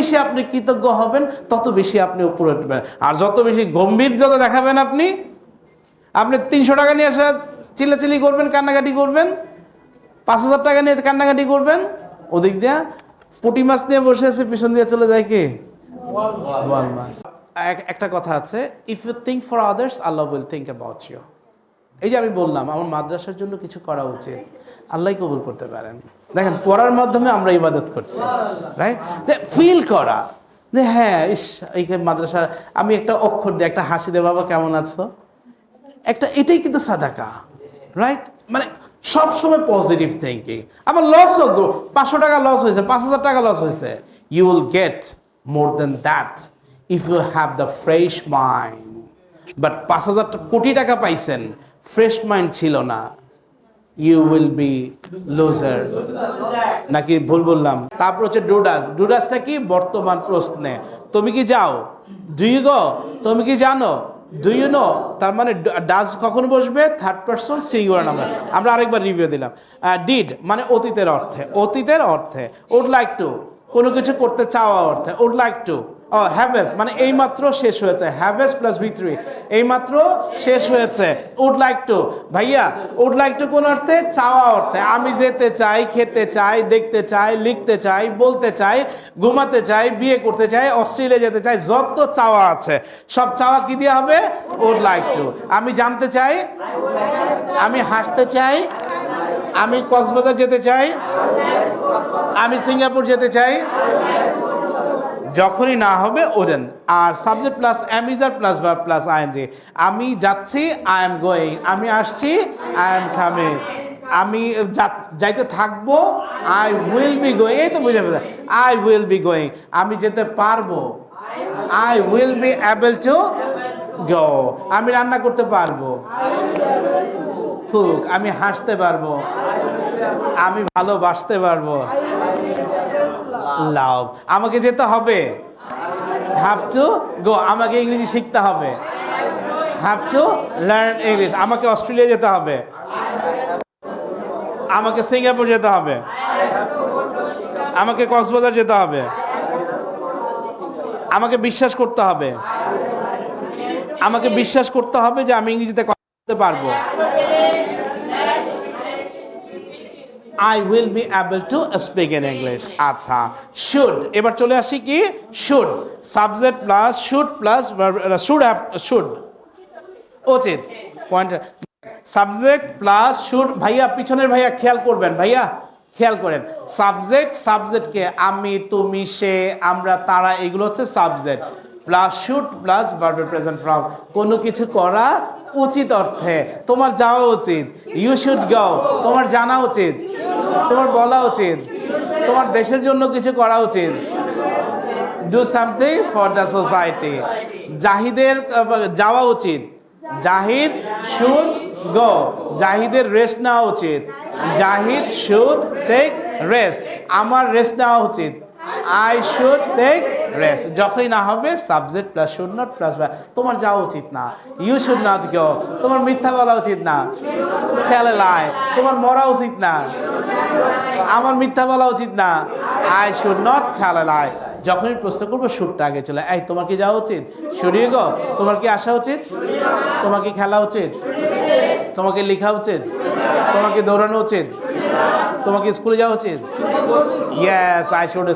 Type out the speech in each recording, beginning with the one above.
বেশি আপনি কৃতজ্ঞ হবেন, তত বেশি আপনি উপরে উঠবেন। আর যত বেশি গম্ভীর যত দেখাবেন আপনি আপনি তিনশো টাকা নিয়ে আসা চিল্লাচিল্লি করবেন, কান্নাকাটি করবেন, পাঁচ হাজার টাকা নিয়ে কান্নাকাটি করবেন, ওদিক দিয়া পুটি মাছ নিয়ে বসে আছে, পিছন দিয়ে চলে যায় কে? একটা কথা আছে if you think for others Allah will think about you এই যে আমি বললাম, আমার মাদ্রাসার জন্য কিছু করা উচিত। আল্লাহ কবুল করতে পারেন। দেখেন, পড়ার মাধ্যমে আমরা ইবাদত করছি রাইট ফিল করা, যে হ্যাঁ ইস, এই মাদ্রাসার, আমি একটা অক্ষর দিই একটা হাসি দে বাবা কেমন আছো? একটা, এটাই কিন্তু সাদাকা রাইট মানে সবসময় পজিটিভ থিঙ্কিং আমার লস হোক পাঁচশো টাকা লস হয়েছে, পাঁচ হাজার টাকা লস হয়েছে। You will get more than that if you have the fresh mind but পাঁচ হাজার কোটি টাকা পাইছেন ফ্রেশ মাইন্ড ছিল না। ইউ উইল বি লুজার নাকি ভুল বললাম? তারপর হচ্ছে ডুডাস। ডুডাসটা কি? বর্তমান প্রশ্নে। তুমি কি যাও? ডু ইউ গো তুমি কি জানো? ডু ইউ নো তার মানে ডাস কখন বসবে? থার্ড পার্সন সিঙ্গুলার নাম্বার আমরা আরেকবার রিভিউ দিলাম। ডিড মানে অতীতের অর্থে। অতীতের অর্থে। উড লাইক টু কোনো কিছু করতে চাওয়া অর্থে। উড লাইক টু ও হ্যাভেস মানে এইমাত্র শেষ হয়েছে। হ্যাভেস প্লাস ভি এইমাত্র শেষ হয়েছে। উড লাইক টু ভাইয়া উড লাইক টু কোন অর্থে? চাওয়া অর্থে। আমি যেতে চাই, খেতে চাই, দেখতে চাই, লিখতে চাই, বলতে চাই, ঘুমাতে চাই, বিয়ে করতে চাই, অস্ট্রেলিয়া যেতে চাই, যত চাওয়া আছে। সব চাওয়া কি দিয়ে হবে? উড লাইক টু আমি জানতে চাই, আমি হাসতে চাই, আমি কক্সবাজার যেতে চাই, আমি সিঙ্গাপুর যেতে চাই যখনই না হবে ওডেন আর সাবজেক্ট প্লাস অ্যামিজার প্লাস বা প্লাস আইএনজি আমি যাচ্ছি আই এম গোয়িং আমি আসছি আই এম কামিং আমি যাইতে থাকব আই উইল বি গোয়িং এই তো বুঝে বুঝে। আই উইল বি গোয়িং আমি যেতে পারব। I will be able to go আমি রান্না করতে পারব। কুক আমি হাসতে পারব। আমি ভালোবাসতে পারব। লাভ আমাকে যেতে হবে। হ্যাভ টু গো আমাকে ইংরেজি শিখতে হবে। হ্যাভ টু লার্ন ইংলিশ আমাকে অস্ট্রেলিয়া যেতে হবে। আমাকে সিঙ্গাপুর যেতে হবে। আমাকে কক্সবাজার যেতে হবে। আমাকে বিশ্বাস করতে হবে। আমাকে বিশ্বাস করতে হবে যে আমি ইংরেজিতে কথা বলতে পারব। I will be able to speak in English আচ্ছা শুড এবার চলে আসি কি? Should subject plus should plus should have should উচিত। পয়েন্ট সাবজেক্ট প্লাস শুড ভাইয়া, পিছনের ভাইয়া খেয়াল করবেন, ভাইয়া, খেয়াল করেন। সাবজেক্ট সাবজেক্টকে আমি, তুমি, সে, আমরা, তারা, এগুলো হচ্ছে সাবজেক্ট প্লাস শুড প্লাস ভার্বের প্রেজেন্ট ফ্রম কোনো কিছু করা উচিত অর্থে। তোমার যাওয়া উচিত। ইউ শুড গাও তোমার জানা উচিত। তোমার বলা উচিত। তোমার দেশের জন্য কিছু করা উচিত। Do something for the society জাহিদের, যাওয়া উচিত। জাহিদ শুড গো জাহিদের রেস্ট নেওয়া উচিত। জাহিদ শুড টেক রেস্ট আমার রেস্ট নেওয়া উচিত। আই শুড টেক রেস্ট যখনই না হবে subject plus should not plus তোমার যাওয়া উচিত না। ইউ শুড নট গো তোমার মিথ্যা বলা উচিত না। ঠেলে লাই তোমার মরা উচিত না। আমার মিথ্যা বলা উচিত না। আই শুড নট ঠেলে লাই যখনই প্রশ্ন করব শুটটা আগে চলে। এই, তোমার কি যাওয়া উচিত? সরিয়ে গো তোমার কি আসা উচিত? তোমার কি খেলা উচিত? তোমাকে লেখা উচিত? তোমাকে দৌড়ানো উচিত? তোমাকে স্কুলে যাওয়া উচিত? Yes I should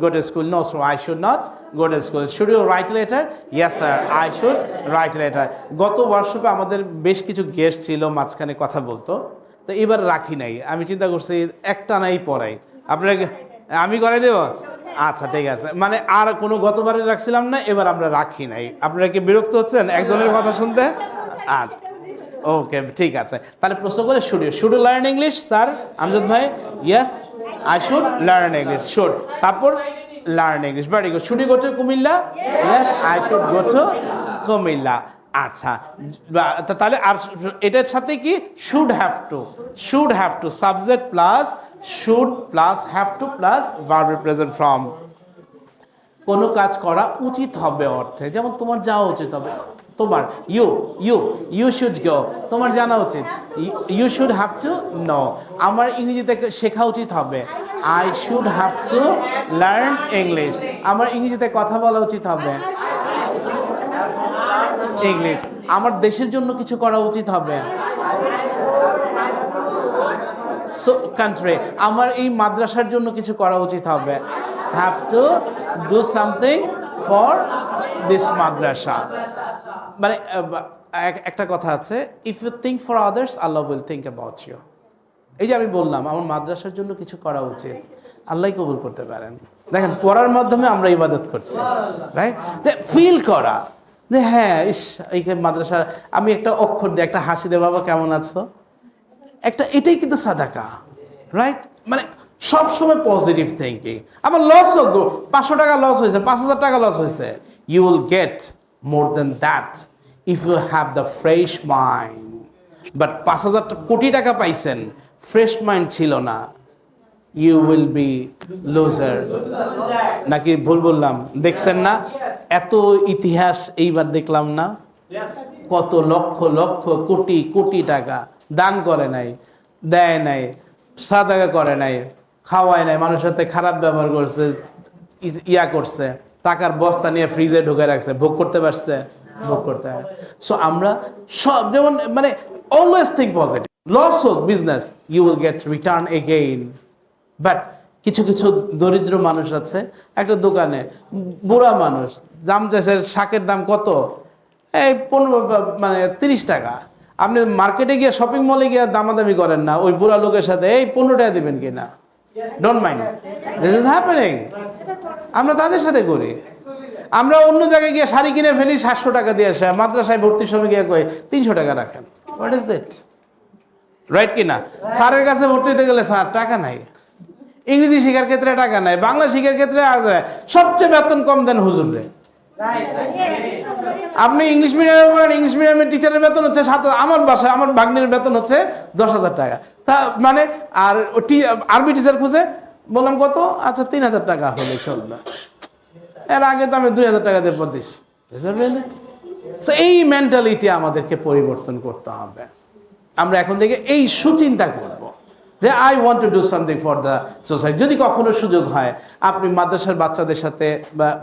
go to school no so I should not go to school should you write letter yes sir I should write letter গত ওয়ার্কশপে আমাদের বেশ কিছু গেস্ট ছিল, মাঝখানে কথা বলতো। তো এবার রাখি নাই। আমি চিন্তা করছি, একটা নাই পড়াই আপনারা কি- আমি করাই দেব? আচ্ছা ঠিক আছে। মানে আর কোনো গতবারে রাখছিলাম না, এবার আমরা রাখি নাই। আপনারা কি বিরক্ত হচ্ছেন একজনের কথা শুনতে? আচ্ছা। ওকে ঠিক আছে। তাহলে প্রশ্ন করে শুরু should learn English sir Amjad ভাই? Yes I should learn English should তারপর learn English very good should go to Comilla? Yes I should go to Comilla. আচ্ছা তাহলে আর এটার সাথে কি? Should have to should have to subject plus should plus have to plus verb present form কোনো কাজ করা উচিত হবে অর্থে। যেমন তোমার যাওয়া উচিত হবে। তোমার you you you should go তোমার জানা উচিত। You should have to know আমার ইংরেজিতে শেখা উচিত হবে। I should have to learn English আমার ইংরেজিতে কথা বলা উচিত হবে। ইংলিশ আমার দেশের জন্য কিছু করা উচিত হবে। সো কান্ট্রি আমার এই মাদ্রাসার জন্য কিছু করা উচিত হবে। Have to do something for this madrasa. মানে একটা কথা আছে if you think for others Allah will think about you এই যে আমি বললাম আমার মাদ্রাসার জন্য কিছু করা উচিত আল্লাহ কবুল করতে পারেন। দেখেন পড়ার মাধ্যমে আমরা ইবাদত করছি রাইট ফিল করা যে হ্যাঁ ইস এই মাদ্রাসা আমি একটা অক্ষর দিয়ে একটা হাসি দে বাবা কেমন আছো? একটা এটাই কিন্তু সাদাকা রাইট মানে সবসময় পজিটিভ থিঙ্কিং আমার লস হোক পাঁচশো টাকা লস হয়েছে পাঁচ হাজার টাকা লস হয়েছে। You will get more than that if you have the fresh mind but পাঁচ হাজার কোটি টাকা পাইছেন ফ্রেশ মাইন্ড ছিল না। ইউ উইল বি লুজার নাকি ভুল বললাম? দেখছেন না? এত ইতিহাস এইবার দেখলাম না। কত লক্ষ লক্ষ, কোটি কোটি টাকা দান করে নাই, দেয় নাই, সাদাকা করে নাই, খাওয়ায় নাই, মানুষের সাথে খারাপ ব্যবহার করছে, ইয়া করছে। টাকার বস্তা নিয়ে ফ্রিজে ঢুকে রাখছে, ভোগ করতে পারছে, ভোগ করতে হয়। সো আমরা সব যেমন মানে অলওয়েজ থিঙ্ক পজিটিভ লস হোক business you will get return again but কিছু কিছু দরিদ্র মানুষ আছে, একটা দোকানে, বুড়া মানুষ, দাম চাইছে, শাকের দাম কত? এই পনেরো মানে তিরিশ টাকা। আপনি মার্কেটে গিয়ে শপিং মলে গিয়ে দামাদামি করেন না, ওই বুড়া লোকের সাথে, এই পনেরো টাকা দেবেন কিনা? Don't mind this is happening আমরা তাদের সাথে করি আমরা অন্য জায়গায় গিয়ে শাড়ি কিনে ফেলি, সাতশো টাকা দিয়ে আসে। মাদ্রাসায় ভর্তির সময় গিয়ে কই তিনশো টাকা রাখেন। হোয়াট ইজ দ্যাট রাইট কি না? স্যারের কাছে ভর্তি হতে গেলে স্যার টাকা নাই। ইংরেজি শেখার ক্ষেত্রে টাকা নাই, বাংলা শেখার ক্ষেত্রে আর সবচেয়ে বেতন কম দেন হুজুরে আপনি ইংলিশ মিডিয়ামে পড়েন, ইংলিশ মিডিয়ামের টিচারের বেতন হচ্ছে সাত হাজার আমার বাসায় আমার ভাগ্নের বেতন হচ্ছে দশ হাজার টাকা। তা মানে আর টি- আরবি টিচার খুঁজে বললাম, কত? আচ্ছা তিন হাজার টাকা হলে চলবে এর আগে তো আমি দুই হাজার টাকা দিয়ে পড়তেছি এই মেন্টালিটি আমাদেরকে পরিবর্তন করতে হবে। আমরা এখন থেকে এই সুচিন্তা করব যে I want to do something for the society যদি কখনো সুযোগ হয়, আপনি মাদ্রাসার বাচ্চাদের সাথে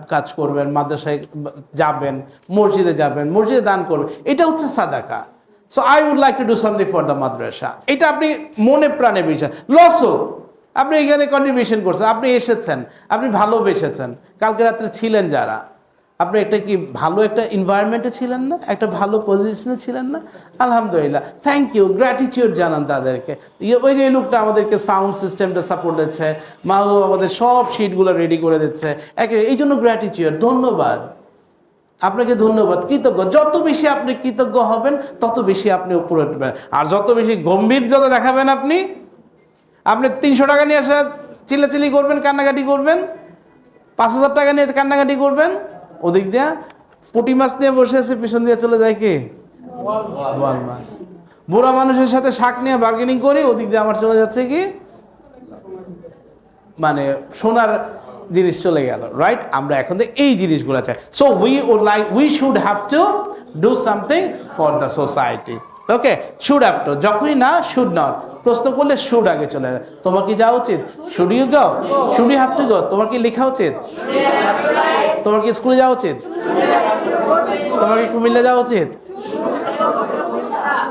কাজ করবেন, মাদ্রাসায় যাবেন, মসজিদে যাবেন, মসজিদে দান করবেন, এটা হচ্ছে সাদাকা। So I would like to do something for the madrasa এটা আপনি মনে প্রাণে বিশ্বাস লস হোক। আপনি এখানে কন্ট্রিবিউশন করছেন। আপনি এসেছেন। আপনি ভালোবেসেছেন কালকে রাত্রে ছিলেন যারা। আপনি একটা কি ভালো একটা এনভায়রনমেন্টে ছিলেন না? একটা ভালো পজিশনে ছিলেন না? আলহামদুলিল্লাহ। থ্যাংক ইউ গ্র্যাটিটিউড জানান তাদেরকে। ইয়ে, ওই যে লোকটা আমাদেরকে সাউন্ড সিস্টেমটা সাপোর্ট দিচ্ছে। মাহু আমাদের সব শিটগুলো রেডি করে দিচ্ছে। একে এই জন্য গ্র্যাটিটিউড ধন্যবাদ। আপনাকে ধন্যবাদ। কৃতজ্ঞ। যত বেশি আপনি কৃতজ্ঞ হবেন, তত বেশি আপনি উপরে উঠবেন। আর যত বেশি গম্ভীর যত দেখাবেন আপনি আপনি তিনশো টাকা নিয়ে আসা চিল্লাচিল্লি করবেন, কান্নাকাটি করবেন, পাঁচ হাজার টাকা নিয়ে কান্নাকাটি করবেন, ওদিক দিয়া পুঁটি মাছ নিয়ে বসে আছে, পিছন দিয়ে চলে যায় কি? বোয়াল মাছ। বুড়া মানুষের সাথে শাক নিয়ে বার্গেনিং করি, ওদিক দিয়ে আমার চলে যাচ্ছে কি? মানে সোনার জিনিস চলে গেল রাইট আমরা এখন এই জিনিসগুলো চাই। So we would like we should have to do something for the society okay should have to যখনই না শুড নট প্রশ্ন করলে শুড আগে চলে যায়। তোমার কি যাওয়া উচিত? Should you go should you have to go তোমার কি লেখা উচিত? তোমার কি স্কুলে যাওয়া উচিত? তোমার কি কুমিল্লা যাওয়া উচিত?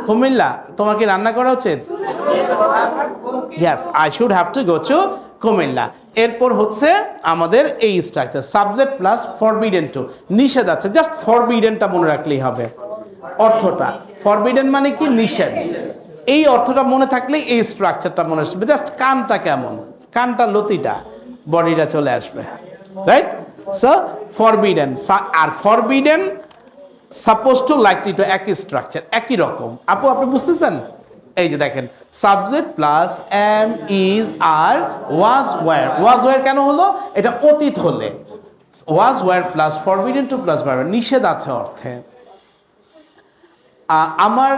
কুমিল্লা। তোমার কি রান্না করা উচিত? Yes I should have to go to Comilla. এরপর হচ্ছে আমাদের এই structure subject plus forbidden to নিষেধ আছে জাস্ট ফরবিডেনটা মনে রাখলেই হবে। অর্থটা ফরবিডেন মানে কি? নিষেধ। এই অর্থটা মনে থাকলেই এই স্ট্রাকচারটা মনে আসবে। জাস্ট কানটা কেমন? কানটা, লতিটা, বডিটা চলে আসবে। Right so forbidden R forbidden suppose to likely to একই স্ট্রাকচার একই রকম। আপু, আপনি বুঝতেছেন? এই যে দেখেন subject plus am is are was were was were কেন হলো? এটা অতীত হলে। Was were plus forbidden to plus নিষেধ আছে অর্থে। আমার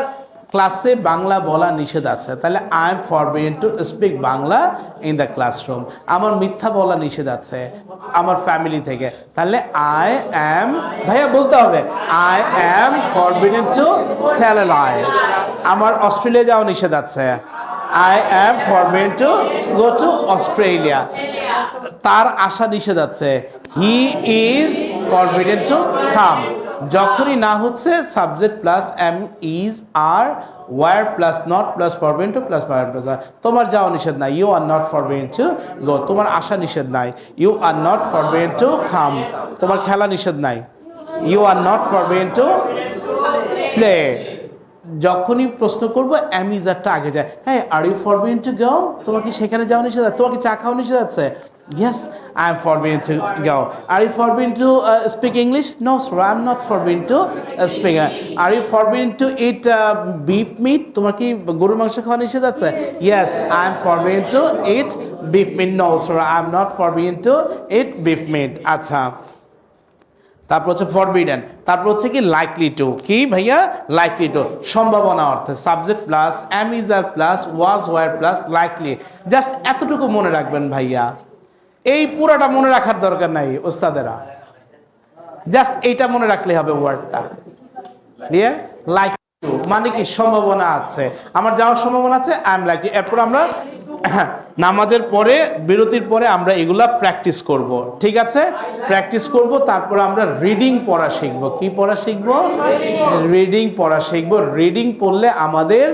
ক্লাসে বাংলা বলা নিষেধ আছে। তাহলে I am forbidden to speak Bangla in the classroom আমার মিথ্যা বলা নিষেধ আছে আমার ফ্যামিলি থেকে। তাহলে আই অ্যাম ভাইয়া বলতে হবে I am forbidden to lie আমার অস্ট্রেলিয়া যাওয়া নিষেধ আছে। I am forbidden to go to Australia. তার আশা নিষেধ আছে। He is forbidden to come যখনই না হচ্ছে subject plus am is are were plus not plus forbidden to plus plus তোমার যাওয়া নিষেধ নাই you are not forbidden to go তোমার আশা নিষেধ নাই you are not forbidden to come তোমার খেলা নিষেধ নাই you are not forbidden to play যখনই প্রশ্ন করব অ্যামিজারটা আগে যায় হ্যাঁ are you forbidden to go তোমার কি সেখানে যাওয়া নিষেধ আছে? চা খাওয়া নিষেধ আছে? Yes, I am forbidden to go. Are you forbidden to uh, speak English? No, sir, I am not forbidden to uh, speak. Are you forbidden to eat uh, beef meat? তোমার কি গরুর মাংস খাওয়া নিষেধ আছে? Yes, I am forbidden to eat beef meat. No, sir, I am not forbidden to eat beef meat. আচ্ছা তারপর হচ্ছে ফরবিডেন তারপর হচ্ছে কি লাইকলি টু কি ভাইয়া লাইকলি টু সম্ভাবনা অর্থে subject plus am is are plus was were plus likely just এতটুকু মনে রাখবেন ভাইয়া এই পুরাটা মনে রাখার দরকার নাই ওস্তাদেরা। জাস্ট এইটা মনে রাখলে হবে ওয়ার্ডটা। ক্লিয়ার লাইক মানে কি সম্ভাবনা আছে। আমার যাওয়ার সম্ভাবনা আছে আই এম লাইক এরপর আমরা নামাজের পরে, বিরতির পরে আমরা এগুলা প্র্যাকটিস করব। ঠিক আছে? প্র্যাকটিস করব, তারপর আমরা রিডিং পড়া শিখব। কি পড়া শিখব? রিডিং পড়া শিখব। রিডিং পড়লে আমাদের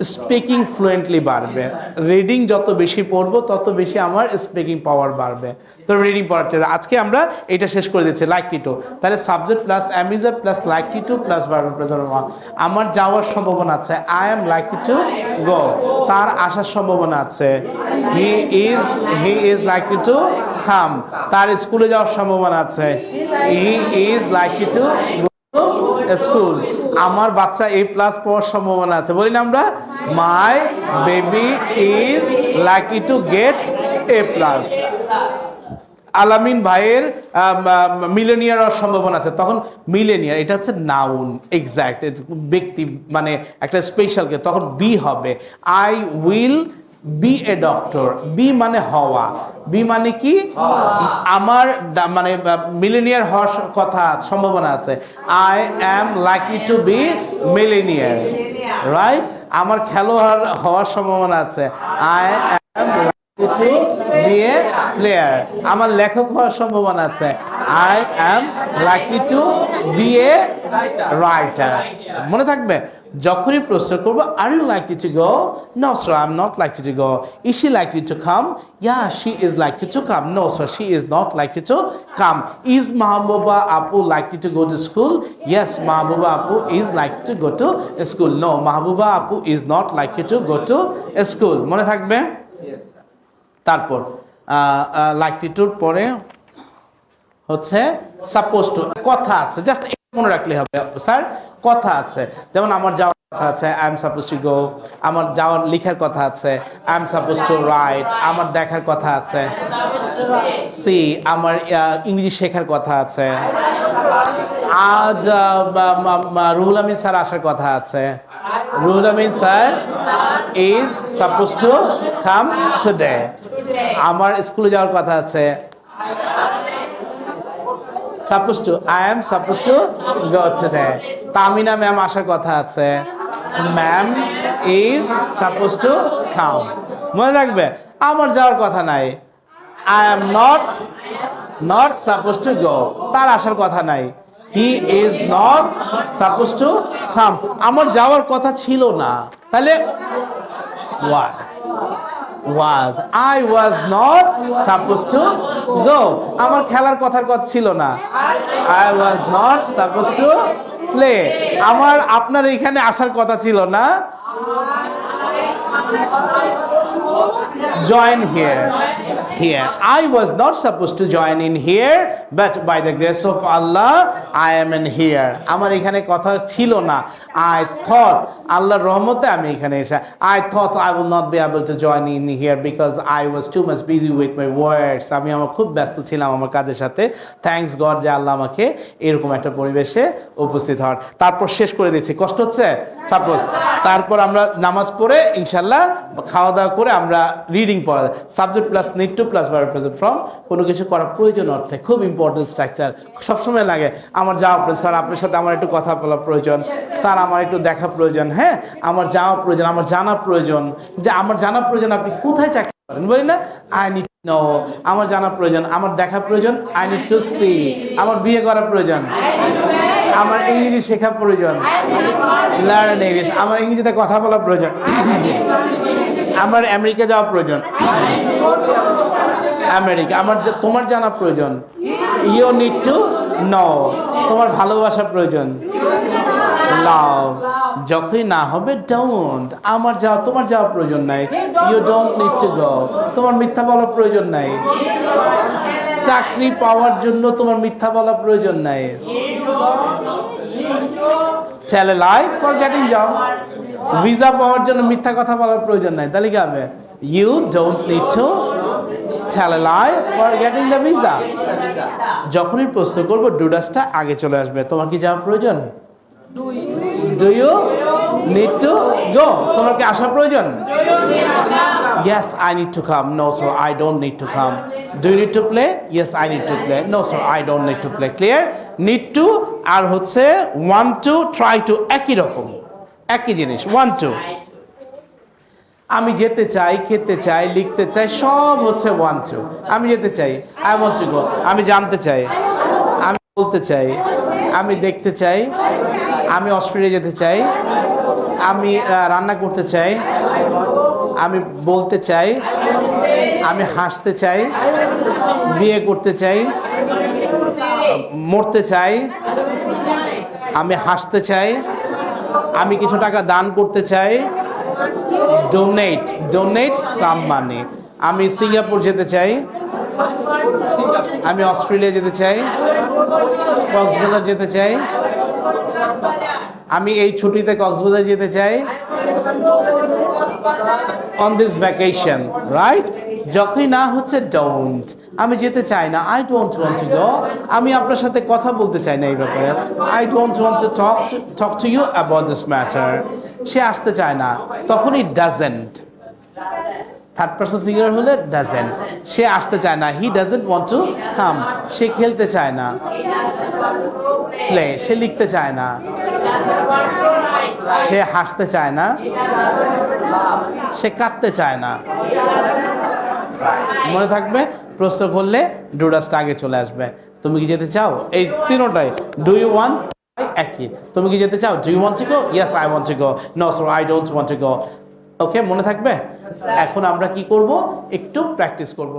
স্পিকিং ফ্লুয়েন্টলি বাড়বে। রিডিং যত বেশি পড়ব, তত বেশি আমার স্পিকিং পাওয়ার বাড়বে। তো রিডিং পড়ার চেয়ে আজকে আমরা এটা শেষ করে দিচ্ছি লাইকলি টু তাহলে subject plus am is are plus likely to plus বারবার প্রেজার আমার যাওয়ার সম্ভাবনা আছে। I am likely to go তার আসার সম্ভাবনা আছে। He is he is likely to come তার স্কুলে যাওয়ার সম্ভাবনা আছে। He is likely to school. আমার বাচ্চা এ প্লাস পাওয়ার সম্ভাবনা আছে। বলি না আমরা, my baby is likely to get A plus. Alamin ভাইয়ের মিলেনিয়ার হওয়ার সম্ভাবনা আছে। তখন মিলেনিয়ার এটা হচ্ছে নাউন এক্স্যাক্ট ব্যক্তি মানে একটা স্পেশালকে তখন বি হবে। I will be a doctor be মানে হওয়া। বি মানে কি? আমার মানে মিলেনিয়ার হওয়ার কথা সম্ভাবনা আছে। I am likely to be millionaire right আমার খেলোয়াড় হওয়ার সম্ভাবনা আছে। I am to be a player আমার লেখক হওয়ার সম্ভাবনা আছে। I am likely to be a writer মনে থাকবে? যখনই প্রশ্ন করব are you likely to go no sir I am not likely to go is she likely to come yeah she is likely to come no sir she is not likely to come is Mahbuba আপু likely to go to school yes Mahbuba আপু is likely to go to school no Mahbuba আপু is not likely to go to school মনে থাকবে? তারপর likely টুর পরে হচ্ছে suppose two কথা আছে জাস্ট মনে রাখলে হবে। স্যার, কথা আছে। যেমন আমার যাওয়ার কথা আছে I am suppose to go আমার যাওয়ার, লেখার কথা আছে I am suppose to write আমার দেখার কথা আছে। সি আমার ইংলিশ শেখার কথা আছে। আজ রুহুল আমিন স্যার আসার কথা আছে। Ruhul Amin sir is suppose to come today আমার স্কুলে যাওয়ার কথা আছে। Suppose to I am suppose to go today Tamina ma'am আসার কথা আছে। Ma'am is suppose to come মনে রাখবে, আমার যাওয়ার কথা নাই। I am not not suppose to go তার আসার কথা নাই। He is not suppose to come আমার যাওয়ার কথা ছিল না। তাহলে ওয়াজ was I was not supposed to go আমার খেলার কথার কথা ছিল না I was not supposed to play আমার আপনার এখানে আসার কথা ছিল না join here here I was not supposed to join in here but by the grace of Allah I am in here আমার এখানে কথা ছিল না I thought আল্লাহর রহমতে আমি এখানে এসে I thought I will not be able to join in here because I was too much busy with my words আমি আমার খুব ব্যস্ত ছিলাম আমার কাজের সাথে থ্যাঙ্কস গড যে আল্লাহ আমাকে এরকম একটা পরিবেশে উপস্থিত হওয়ার তারপর শেষ করে দিচ্ছি কষ্ট হচ্ছে সাপোজ তারপর আমরা নামাজ পড়ে ইনশাল্লাহ খাওয়া দাওয়া করে আমরা রিডিং পড়া যায়। Subject plus need to plus verb present form কোনো কিছু করা প্রয়োজন অর্থে খুব ইম্পর্টেন্ট স্ট্রাকচার সবসময় লাগে, আমার যাওয়া স্যার, আপনার সাথে আমার একটু কথা বলা প্রয়োজন। স্যার, আমার একটু দেখা প্রয়োজন। হ্যাঁ আমার যাওয়া প্রয়োজন, আমার জানা প্রয়োজন। যে, আমার জানা প্রয়োজন, আপনি কোথায় চাকরি করেন? বলি না আই নিড নো আমার জানা প্রয়োজন, আমার দেখা প্রয়োজন। আই নিড টু সি আমার বিয়ে করা প্রয়োজন। আমার ইংরেজি শেখা প্রয়োজন। লার্ন ইংলিশ আমার ইংরেজিতে কথা বলা প্রয়োজন। আমার আমেরিকা যাওয়া প্রয়োজন। আমেরিকা, আমার তোমার জানা প্রয়োজন। ইউ নিড টু নো তোমার ভালোবাসা প্রয়োজন। লাভ যখনই না হবে ডোন্ট আমার যাওয়া, তোমার যাওয়া প্রয়োজন নাই। You don't need to go তোমার মিথ্যা বলার প্রয়োজন নাই। চাকরি পাওয়ার জন্য তোমার মিথ্যা বলা প্রয়োজন নাই। Tell lie for getting job visa পাওয়ার জন্য মিথ্যা কথা বলার প্রয়োজন নাই তাহলে কি হবে you don't need to tell lie for getting the visa যখনই প্রশ্ন করব ডুডাসটা আগে চলে আসবে তোমার কি যাওয়া প্রয়োজন do you need to go তোমার কি আসা প্রয়োজন I need to come. No, sir, I don't need to come. Do you need to play? Yes, I need to play. No, sir, I don't need to play. Clear? Need to আর হচ্ছে want to try to একই রকম একই জিনিস one to আমি যেতে চাই, খেতে চাই, লিখতে চাই, সব হচ্ছে ওয়ান to আমি যেতে চাই আই want to go. আমি জানতে চাই, আমি বলতে চাই, আমি দেখতে চাই, আমি অস্ট্রেলিয়া যেতে চাই, আমি রান্না করতে চাই, আমি বলতে চাই, আমি হাসতে চাই, বিয়ে করতে চাই, মরতে চাই, আমি হাসতে চাই আমি কিছু টাকা দান করতে চাই। ডোনেট ডোনেট সাম মানি আমি সিঙ্গাপুর যেতে চাই। আমি অস্ট্রেলিয়া যেতে চাই। কক্সবাজার যেতে চাই। আমি এই ছুটিতে কক্সবাজার যেতে চাই। অন দিস ভ্যাকেশন রাইট যখনই না হচ্ছে ডোন্ট আমি যেতে চাই না I don't want to go আমি আপনার সাথে কথা বলতে চাই না এই ব্যাপারে। I don't want to talk talk to you about this matter সে আসতে চায় না, তখনই ডাজেন্ট থার্ড পার্সন সিঙ্গার হলে ডাজেন্ট সে আসতে চায় না he doesn't want to come সে খেলতে চায় না। প্লে সে লিখতে চায় না। সে হাসতে চায় না। সে কাঁদতে চায় না। মনে থাকবে প্রশ্ন করলে ডুডাসটা আগে চলে আসবে। তুমি কি যেতে চাও? এই তিনোটাই। ডু ইউ ওয়ান একই। তুমি কি যেতে চাও? Do you want to go yes I want to go no so I don't want to go okay মনে থাকবে? এখন আমরা কি করব? একটু প্র্যাকটিস করব।